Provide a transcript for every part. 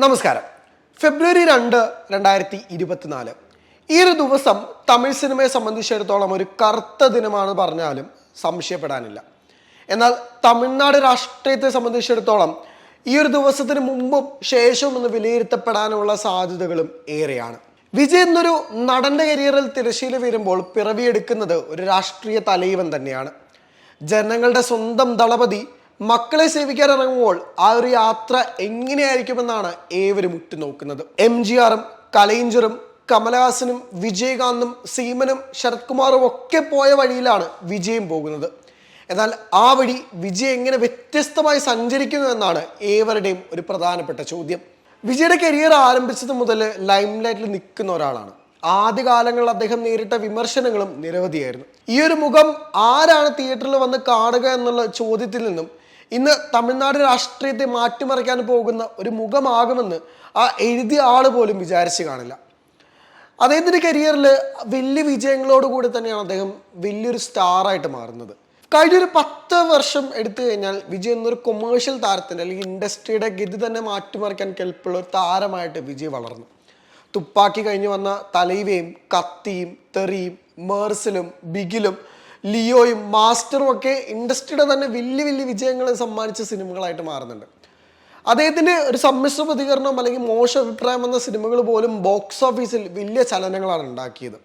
നമസ്കാരം. ഫെബ്രുവരി രണ്ട് രണ്ടായിരത്തി ഇരുപത്തിനാല്. ഈ ഒരു ദിവസം തമിഴ് സിനിമയെ സംബന്ധിച്ചിടത്തോളം ഒരു കറുത്ത ദിനമാണ് പറഞ്ഞാലും സംശയപ്പെടാനില്ല. എന്നാൽ തമിഴ്നാട് രാഷ്ട്രീയത്തെ സംബന്ധിച്ചിടത്തോളം ഈ ഒരു ദിവസത്തിന് മുമ്പും ശേഷവും എന്ന് വിലയിരുത്തപ്പെടാനുള്ള സാധ്യതകളും ഏറെയാണ്. വിജയ് എന്നൊരു നടന്റെ കരിയറിൽ തിരശ്ശീല വീരുമ്പോൾ പിറവിയെടുക്കുന്നത് ഒരു രാഷ്ട്രീയ തലൈവൻ തന്നെയാണ്. ജനങ്ങളുടെ സ്വന്തം ദളപതി മക്കളെ സേവിക്കാൻ ഇറങ്ങുമ്പോൾ ആ ഒരു യാത്ര എങ്ങനെയായിരിക്കുമെന്നാണ് ഏവരും ഉറ്റുനോക്കുന്നത്. എം ജി ആറും കലൈഞ്ചറും കമലഹാസനും വിജയകാന്തും സീമനും ശരത് കുമാറും ഒക്കെ പോയ വഴിയിലാണ് വിജയം പോകുന്നത്. എന്നാൽ ആ വഴി വിജയ് എങ്ങനെ വ്യത്യസ്തമായി സഞ്ചരിക്കുന്നു എന്നാണ് ഏവരുടെയും ഒരു പ്രധാനപ്പെട്ട ചോദ്യം. വിജയുടെ കരിയർ ആരംഭിച്ചത് മുതൽ ലൈം ലൈറ്റിൽ നിൽക്കുന്ന ഒരാളാണ്. ആദ്യകാലങ്ങളിൽ അദ്ദേഹം നേരിട്ട വിമർശനങ്ങളും നിരവധിയായിരുന്നു. ഈ ഒരു മുഖം ആരാണ് തിയേറ്ററിൽ വന്ന് കാണുക എന്നുള്ള ചോദ്യത്തിൽ നിന്നും ഇന്ന് തമിഴ്നാട് രാഷ്ട്രീയത്തെ മാറ്റിമറിക്കാൻ പോകുന്ന ഒരു മുഖമാകുമെന്ന് ആ എഴുതിയ ആൾ പോലും വിചാരിച്ചു കാണില്ല. അദ്ദേഹത്തിന്റെ കരിയറിൽ വലിയ വിജയങ്ങളോട് കൂടി തന്നെയാണ് അദ്ദേഹം വലിയൊരു സ്റ്റാറായിട്ട് മാറുന്നത്. കഴിഞ്ഞൊരു പത്ത് വർഷം എടുത്തു കഴിഞ്ഞാൽ വിജയ് എന്നൊരു കൊമേഴ്ഷ്യൽ താരത്തിന്റെ അല്ലെങ്കിൽ ഇൻഡസ്ട്രിയുടെ ഗതി തന്നെ മാറ്റിമറിക്കാൻ കെൽപ്പുള്ള ഒരു താരമായിട്ട് വിജയ് വളർന്നു. തുപ്പാക്കി കഴിഞ്ഞു വന്ന തലൈവയും കത്തിയും തെറിയും മേഴ്സിലും ബിഗിലും ലിയോയും മാസ്റ്ററും ഒക്കെ ഇൻഡസ്ട്രിയുടെ തന്നെ വലിയ വലിയ വിജയങ്ങൾ സമ്മാനിച്ച സിനിമകളായിട്ട് മാറുന്നുണ്ട്. അദ്ദേഹത്തിന്റെ ഒരു സമ്മിശ്ര പ്രതികരണം അല്ലെങ്കിൽ മോശം അഭിപ്രായം എന്ന സിനിമകൾ പോലും ബോക്സ് ഓഫീസിൽ വലിയ ചലനങ്ങളാണ് ഉണ്ടാക്കിയത്.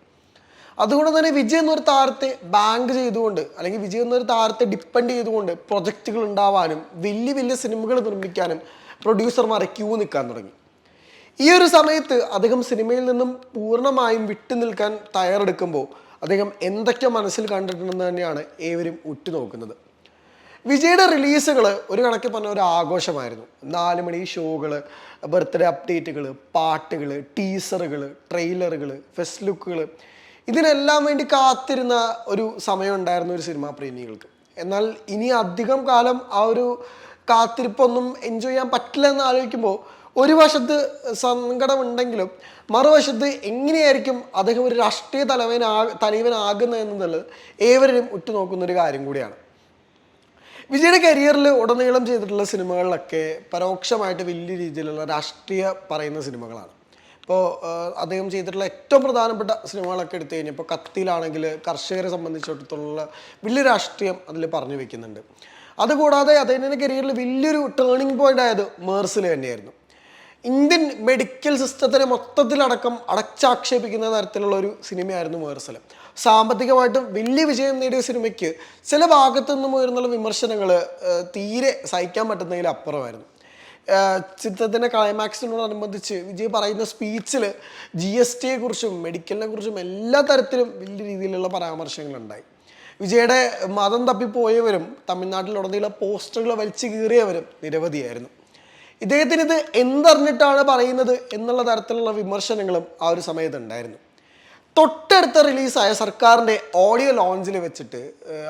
അതുകൊണ്ട് തന്നെ വിജയ് എന്നൊരു താരത്തെ ബാങ്ക് ചെയ്തുകൊണ്ട് അല്ലെങ്കിൽ വിജയ് എന്നൊരു താരത്തെ ഡിപ്പെൻഡ് ചെയ്തുകൊണ്ട് പ്രൊജക്റ്റുകൾ ഉണ്ടാവാനും വലിയ വലിയ സിനിമകൾ നിർമ്മിക്കാനും പ്രൊഡ്യൂസർമാരെ ക്യൂ നിൽക്കാൻ തുടങ്ങി. ഈ ഒരു സമയത്ത് അദ്ദേഹം സിനിമയിൽ നിന്നും പൂർണമായും വിട്ടു നിൽക്കാൻ തയ്യാറെടുക്കുമ്പോൾ അദ്ദേഹം എന്തൊക്കെ മനസ്സിൽ കണ്ടിട്ടുണ്ടെന്ന് തന്നെയാണ് ഏവരും ഉറ്റുനോക്കുന്നത്. വിജയുടെ റിലീസുകൾ ഒരു കണക്കിൽ പറഞ്ഞ ഒരു ആഘോഷമായിരുന്നു. നാല് മണി ഷോകൾ ബർത്ത്ഡേ അപ്ഡേറ്റുകൾ പാട്ടുകൾ ടീസറുകൾ ട്രെയിലറുകൾ ഫെസ്റ്റ് ലുക്കുകൾ ഇതിനെല്ലാം വേണ്ടി കാത്തിരുന്ന ഒരു സമയം ഉണ്ടായിരുന്ന ഒരു സിനിമാ പ്രേമികൾക്ക്. എന്നാൽ ഇനി അധികം കാലം ആ ഒരു കാത്തിരിപ്പൊന്നും എൻജോയ് ചെയ്യാൻ പറ്റില്ല എന്ന് ആലോചിക്കുമ്പോൾ ഒരു വശത്ത് സങ്കടമുണ്ടെങ്കിലും മറുവശത്ത് എങ്ങനെയായിരിക്കും അദ്ദേഹം ഒരു രാഷ്ട്രീയ തലവനാ തലവനാകുന്നത് എന്നുള്ളത് ഏവരും ഉറ്റുനോക്കുന്ന ഒരു കാര്യം കൂടിയാണ്. വിജയുടെ കരിയറിൽ ഉടനീളം ചെയ്തിട്ടുള്ള സിനിമകളിലൊക്കെ പരോക്ഷമായിട്ട് വലിയ രീതിയിലുള്ള രാഷ്ട്രീയ പറയുന്ന സിനിമകളാണ്. ഇപ്പോൾ അദ്ദേഹം ചെയ്തിട്ടുള്ള ഏറ്റവും പ്രധാനപ്പെട്ട സിനിമകളൊക്കെ എടുത്തു കഴിഞ്ഞാൽ ഇപ്പോൾ കത്തിയിലാണെങ്കിൽ കർഷകരെ സംബന്ധിച്ചിടത്തോളം വലിയ രാഷ്ട്രീയം അതിൽ പറഞ്ഞു വെക്കുന്നുണ്ട്. അതുകൂടാതെ അദ്ദേഹത്തിന്റെ കരിയറിൽ വലിയൊരു ടേണിംഗ് പോയിന്റ് ആയത് മേഴ്സിൽ തന്നെയായിരുന്നു. ഇന്ത്യൻ മെഡിക്കൽ സിസ്റ്റത്തിനെ മൊത്തത്തിലടക്കം അടച്ചാക്ഷേപിക്കുന്ന തരത്തിലുള്ള ഒരു സിനിമയായിരുന്നു മേഴ്സൽ സാമ്പത്തികമായിട്ടും വലിയ വിജയം നേടിയ സിനിമയ്ക്ക് ചില ഭാഗത്തു നിന്നും ഉയർന്നുള്ള വിമർശനങ്ങൾ തീരെ സഹിക്കാൻ പറ്റുന്നതിൽ അപ്പുറമായിരുന്നു. ചിത്രത്തിന്റെ ക്ലൈമാക്സിനോടനുബന്ധിച്ച് വിജയ് പറയുന്ന സ്പീച്ചിൽ ജി എസ് ടിയെ കുറിച്ചും മെഡിക്കലിനെ കുറിച്ചും എല്ലാ തരത്തിലും വലിയ രീതിയിലുള്ള പരാമർശങ്ങളുണ്ടായി. വിജയുടെ മതം തപ്പിപ്പോയവരും തമിഴ്നാട്ടിലുടനീളം പോസ്റ്ററുകൾ വലിച്ചു കീറിയവരും നിരവധിയായിരുന്നു. ഇദ്ദേഹത്തിന് ഇത് എന്തറിഞ്ഞിട്ടാണ് പറയുന്നത് എന്നുള്ള തരത്തിലുള്ള വിമർശനങ്ങളും ആ ഒരു സമയത്ത് ഉണ്ടായിരുന്നു. തൊട്ടടുത്ത റിലീസായ സർക്കാരിന്റെ ഓഡിയോ ലോഞ്ചിൽ വെച്ചിട്ട്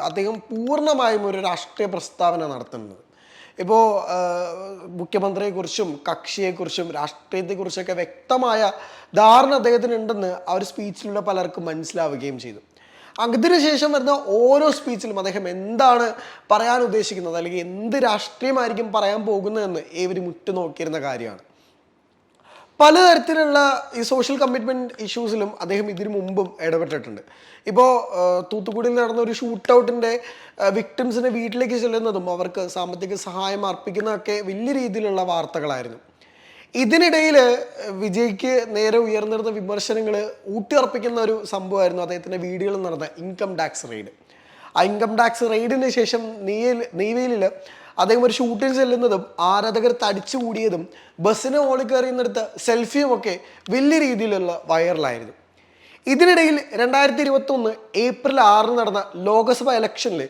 അദ്ദേഹം പൂർണമായും ഒരു രാഷ്ട്രീയ പ്രസ്താവന നടത്തുന്നത്. ഇപ്പോൾ മുഖ്യമന്ത്രിയെക്കുറിച്ചും കക്ഷിയെക്കുറിച്ചും രാഷ്ട്രീയത്തെക്കുറിച്ചൊക്കെ വ്യക്തമായ ധാരണ അദ്ദേഹത്തിനുണ്ടെന്ന് ആ ഒരു സ്പീച്ചിലൂടെ പലർക്കും മനസ്സിലാവുകയും ചെയ്തു. അതിനുശേഷം വരുന്ന ഓരോ സ്പീച്ചിലും അദ്ദേഹം എന്താണ് പറയാൻ ഉദ്ദേശിക്കുന്നത്? അല്ലെങ്കിൽ എന്ത് രാഷ്ട്രീയമായിരിക്കും പറയാൻ പോകുന്നതെന്ന് ഏവരും ഉറ്റുനോക്കിയിരുന്ന കാര്യമാണ്. പലതരത്തിലുള്ള ഈ സോഷ്യൽ കമ്മിറ്റ്മെന്റ് ഇഷ്യൂസിലും അദ്ദേഹം ഇതിനു മുമ്പും ഇടപെട്ടിട്ടുണ്ട്. ഇപ്പോൾ തൂത്തുക്കുടിയിൽ നടന്ന ഒരു ഷൂട്ട് ഔട്ടിന്റെ വിക്ടിംസിനെ വീട്ടിലേക്ക് ചെല്ലുന്നതും അവർക്ക് സാമ്പത്തിക സഹായം അർപ്പിക്കുന്നതൊക്കെ വലിയ രീതിയിലുള്ള വാർത്തകളായിരുന്നു. ഇതിനിടയിൽ വിജയ്ക്ക് നേരെ ഉയർന്നിരുന്ന വിമർശനങ്ങൾ ഊട്ടിയർപ്പിക്കുന്ന ഒരു സംഭവമായിരുന്നു അദ്ദേഹത്തിന്റെ വീഡിയോയിൽ നടന്ന ഇൻകം ടാക്സ് റെയ്ഡ് ആ ഇൻകം ടാക്സ് റെയ്ഡിന് ശേഷം നെയ്യൽ നെയ്വേലിയിൽ അദ്ദേഹം ഒരു ഷൂട്ടിൽ ചെല്ലുന്നതും ആരാധകർ തടിച്ചു കൂടിയതും ബസ്സിന് ഓളി കയറിയെന്നെടുത്ത സെൽഫിയും ഒക്കെ വലിയ രീതിയിലുള്ള വൈറലായിരുന്നു ഇതിനിടയിൽ രണ്ടായിരത്തി ഇരുപത്തി ഒന്ന് ഏപ്രിൽ ആറിന് നടന്ന ലോക്സഭാ ഇലക്ഷനിൽ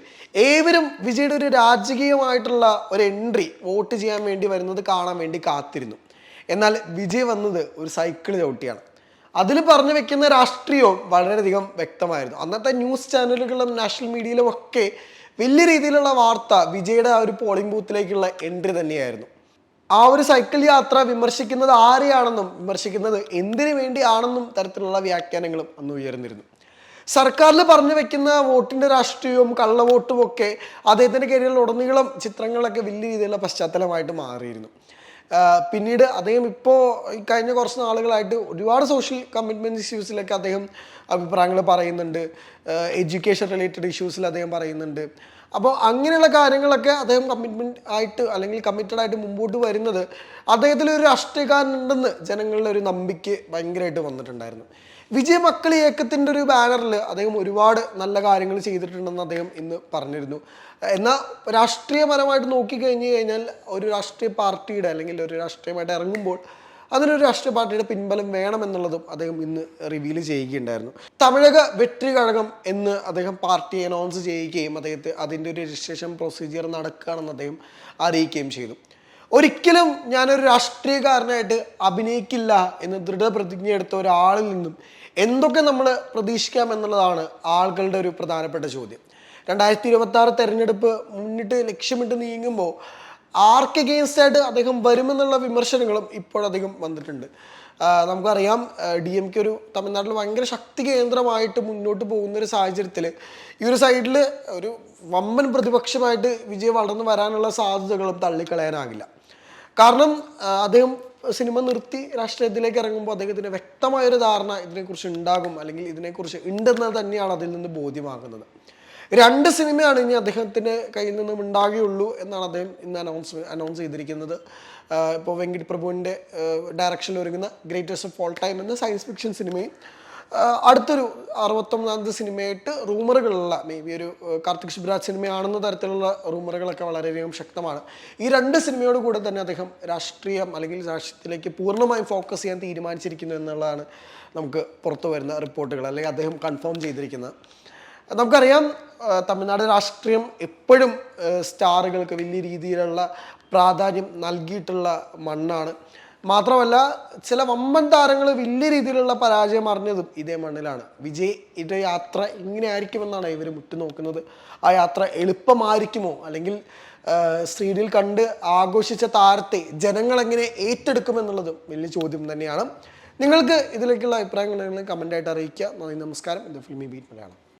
ഏവരും വിജയുടെ ഒരു രാജകീയമായിട്ടുള്ള ഒരു എൻട്രി വോട്ട് ചെയ്യാൻ വേണ്ടി വരുന്നത് കാണാൻ വേണ്ടി കാത്തിരുന്നു. എന്നാൽ വിജയ് വന്നത് ഒരു സൈക്കിൾ ചവിട്ടിയാണ്. അതിൽ പറഞ്ഞു വെക്കുന്ന രാഷ്ട്രീയവും വളരെയധികം വ്യക്തമായിരുന്നു. അന്നത്തെ ന്യൂസ് ചാനലുകളിലും നാഷണൽ മീഡിയയിലും ഒക്കെ വലിയ രീതിയിലുള്ള വാർത്ത വിജയുടെ ആ ഒരു പോളിംഗ് ബൂത്തിലേക്കുള്ള എൻട്രി തന്നെയായിരുന്നു. ആ ഒരു സൈക്കിൾ യാത്ര വിമർശിക്കുന്നത് ആരെയാണെന്നും വിമർശിക്കുന്നത് എന്തിനു വേണ്ടിയാണെന്നും തരത്തിലുള്ള വ്യാഖ്യാനങ്ങളും അന്ന് ഉയർന്നിരുന്നു. സർക്കാരിൽ പറഞ്ഞു വെക്കുന്ന വോട്ടിന്റെ രാഷ്ട്രീയവും കള്ളവോട്ടും ഒക്കെ അദ്ദേഹത്തിന്റെ കരിയറിൽ ഉടനീളം ചിത്രങ്ങളൊക്കെ വലിയ രീതിയിലുള്ള പശ്ചാത്തലമായിട്ട് മാറിയിരുന്നു. പിന്നീട് അദ്ദേഹം ഇപ്പോൾ കഴിഞ്ഞ കുറച്ച് നാളുകളായിട്ട് ഒരുപാട് സോഷ്യൽ കമ്മിറ്റ്മെന്റ് ഇഷ്യൂസിലൊക്കെ അദ്ദേഹം അഭിപ്രായങ്ങൾ പറയുന്നുണ്ട്. എഡ്യൂക്കേഷൻ റിലേറ്റഡ് ഇഷ്യൂസിൽ അദ്ദേഹം പറയുന്നുണ്ട്. അപ്പോൾ അങ്ങനെയുള്ള കാര്യങ്ങളൊക്കെ അദ്ദേഹം കമ്മിറ്റ്മെന്റ് ആയിട്ട് അല്ലെങ്കിൽ കമ്മിറ്റഡ് ആയിട്ട് മുമ്പോട്ട് വരുന്നത് അദ്ദേഹത്തിൽ ഒരു രാഷ്ട്രീയക്കാരനുണ്ടെന്ന് ജനങ്ങളുടെ ഒരു നമ്പിക്ക് ഭയങ്കരമായിട്ട് വന്നിട്ടുണ്ടായിരുന്നു. വിജയ മക്കളി ഇയക്കത്തിന്റെ ഒരു ബാനറിൽ അദ്ദേഹം ഒരുപാട് നല്ല കാര്യങ്ങൾ ചെയ്തിട്ടുണ്ടെന്ന് അദ്ദേഹം ഇന്ന് പറഞ്ഞിരുന്നു. എന്നാൽ രാഷ്ട്രീയപരമായിട്ട് നോക്കിക്കഴിഞ്ഞ് കഴിഞ്ഞാൽ ഒരു രാഷ്ട്രീയ പാർട്ടിയുടെ അല്ലെങ്കിൽ ഒരു രാഷ്ട്രീയമായിട്ട് ഇറങ്ങുമ്പോൾ അതിനൊരു രാഷ്ട്രീയ പാർട്ടിയുടെ പിൻബലം വേണമെന്നുള്ളതും അദ്ദേഹം ഇന്ന് റിവീൽ ചെയ്യുകയുണ്ടായിരുന്നു. തമിഴക വെற்றி കഴകം എന്ന് അദ്ദേഹം പാർട്ടി അനൗൺസ് ചെയ്യുകയും അദ്ദേഹത്തെ അതിന്റെ ഒരു രജിസ്ട്രേഷൻ പ്രൊസീജിയർ നടക്കുകയാണെന്ന് അദ്ദേഹം അറിയിക്കുകയും ചെയ്തു. ഒരിക്കലും ഞാനൊരു രാഷ്ട്രീയക്കാരനായിട്ട് അഭിനയിക്കില്ല എന്ന് ദൃഢപ്രതിജ്ഞ എടുത്ത ഒരാളിൽ നിന്നും എന്തൊക്കെ നമ്മൾ പ്രതീക്ഷിക്കാം എന്നുള്ളതാണ് ആളുകളുടെ ഒരു പ്രധാനപ്പെട്ട ചോദ്യം. രണ്ടായിരത്തി ഇരുപത്തി ആറ് തെരഞ്ഞെടുപ്പ് മുന്നിട്ട് ലക്ഷ്യമിട്ട് നീങ്ങുമ്പോൾ ആർക്ക് അഗെയിൻസ്റ്റ് ആയിട്ട് അദ്ദേഹം വരുമെന്നുള്ള വിമർശനങ്ങളും ഇപ്പോഴധികം വന്നിട്ടുണ്ട്. നമുക്കറിയാം ഡി എം കെ ഒരു തമിഴ്നാട്ടിൽ ഭയങ്കര ശക്തി കേന്ദ്രമായിട്ട് മുന്നോട്ട് പോകുന്ന ഒരു സാഹചര്യത്തിൽ ഈ ഒരു സൈഡിൽ ഒരു വമ്പൻ പ്രതിപക്ഷമായിട്ട് വിജയ് വളർന്നു വരാനുള്ള സാധ്യതകളും തള്ളിക്കളയാനാകില്ല. കാരണം അദ്ദേഹം സിനിമ നിർത്തി രാഷ്ട്രീയത്തിലേക്ക് ഇറങ്ങുമ്പോൾ അദ്ദേഹത്തിന് വ്യക്തമായൊരു ധാരണ ഇതിനെക്കുറിച്ച് ഉണ്ടാകും അല്ലെങ്കിൽ ഇതിനെക്കുറിച്ച് ഉണ്ടെന്ന് തന്നെയാണ് അതിൽ നിന്ന് ബോധ്യമാകുന്നത്. രണ്ട് സിനിമയാണ് ഇനി അദ്ദേഹത്തിന്റെ കയ്യിൽ നിന്നും ഉണ്ടാകുകയുള്ളൂ എന്നാണ് അദ്ദേഹം ഇന്ന് അനൗൺസ് അനൗൺസ് ചെയ്തിരിക്കുന്നത്. ഇപ്പോൾ വെങ്കിട്ട് പ്രഭുവിന്റെ ഡയറക്ഷനിൽ ഒരുങ്ങുന്ന ഗ്രേറ്റസ്റ്റ് ഓഫ് ഓൾ ടൈം എന്ന സയൻസ് ഫിക്ഷൻ സിനിമയും അടുത്തൊരു അറുപത്തൊമ്പതാമത് സിനിമയായിട്ട് റൂമറുകളുള്ള മേ ബി ഒരു കാർത്തിക് ശുഭരാജ് സിനിമയാണെന്ന തരത്തിലുള്ള റൂമറുകളൊക്കെ വളരെയധികം ശക്തമാണ്. ഈ രണ്ട് സിനിമയോട് കൂടെ തന്നെ അദ്ദേഹം രാഷ്ട്രീയം അല്ലെങ്കിൽ രാഷ്ട്രീയത്തിലേക്ക് പൂർണമായും ഫോക്കസ് ചെയ്യാൻ തീരുമാനിച്ചിരിക്കുന്നു എന്നുള്ളതാണ് നമുക്ക് പുറത്തു വരുന്ന റിപ്പോർട്ടുകൾ അല്ലെങ്കിൽ അദ്ദേഹം കൺഫേം ചെയ്തിരിക്കുന്നത്. നമുക്കറിയാം തമിഴ്നാട് രാഷ്ട്രീയം എപ്പോഴും സ്റ്റാറുകൾക്ക് വലിയ രീതിയിലുള്ള പ്രാധാന്യം നൽകിയിട്ടുള്ള മണ്ണാണ്. മാത്രമല്ല ചില വമ്പൻ താരങ്ങൾ വലിയ രീതിയിലുള്ള പരാജയം അറിഞ്ഞതും ഇതേ മണ്ണിലാണ്. വിജയ് ഇതേ യാത്ര ഇങ്ങനെ ആയിരിക്കുമെന്നാണ് ഇവർ മുറ്റുനോക്കുന്നത് ആ യാത്ര എളുപ്പമായിരിക്കുമോ? അല്ലെങ്കിൽ സ്ത്രീയിൽ കണ്ട് ആഘോഷിച്ച താരത്തെ ജനങ്ങൾ എങ്ങനെ ഏറ്റെടുക്കുമെന്നുള്ളതും വലിയ ചോദ്യം തന്നെയാണ്. നിങ്ങൾക്ക് ഇതിലേക്കുള്ള അഭിപ്രായങ്ങൾ കമന്റായിട്ട് അറിയിക്കുക. നന്ദി നമസ്കാരം. ഇത് ഫിൽമി ബീറ്റ് മലയാളം.